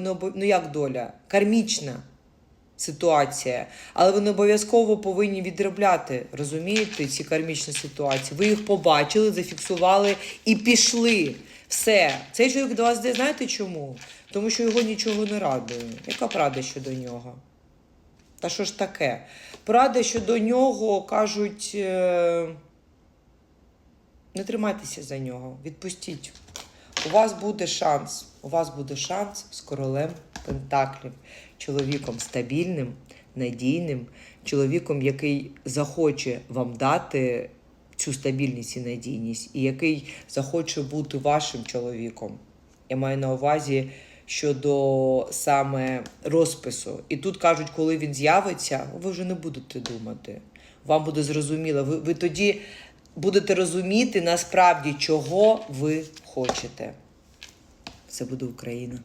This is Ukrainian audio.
не ну як доля? Кармічна ситуація. Але ви не обов'язково повинні відробляти, розумієте, ці кармічні ситуації. Ви їх побачили, зафіксували і пішли. Все. Цей чоловік до вас йде, знаєте чому? Тому що його нічого не радує. Яка правда щодо нього? Та що ж таке? Порада щодо нього кажуть: е, не тримайтеся за нього, відпустіть. У вас буде шанс. У вас буде шанс з королем Пентаклів, чоловіком стабільним, надійним, чоловіком, який захоче вам дати цю стабільність і надійність, і який захоче бути вашим чоловіком. Я маю на увазі щодо саме розпису. І тут кажуть, коли він з'явиться, ви вже не будете думати. Вам буде зрозуміло. Ви, ви тоді будете розуміти насправді, чого ви хочете. Це буде Україна.